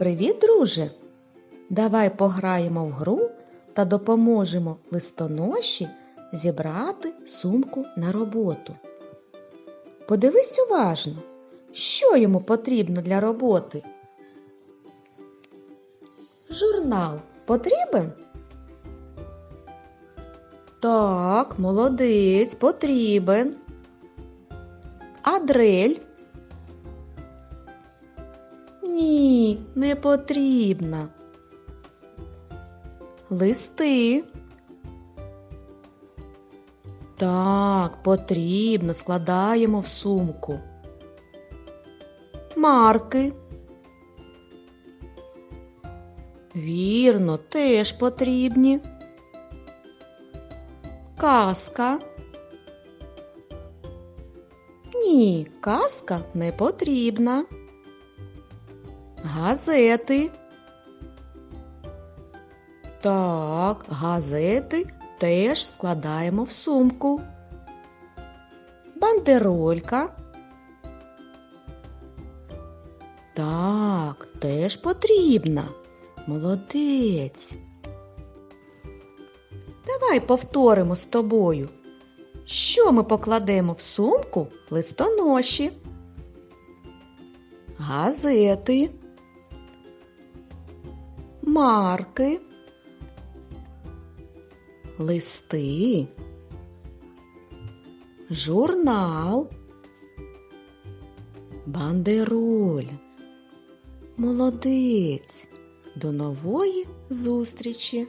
Привіт, друже! Давай пограємо в гру та допоможемо листоноші зібрати сумку на роботу. Подивись уважно, що йому потрібно для роботи. Журнал потрібен? Так, молодець, потрібен. А? Не потрібна. Листи. Так, потрібно, складаємо в сумку. Марки. Вірно, теж потрібні. Каска. Ні, каска не потрібна. Газети. Так, газети теж складаємо в сумку. Бандеролька. Так, теж потрібна. Молодець. Давай повторимо з тобою. Що ми покладемо в сумку листоноші? Газети, марки, листи, журнал, бандероль. Молодець. До нової зустрічі!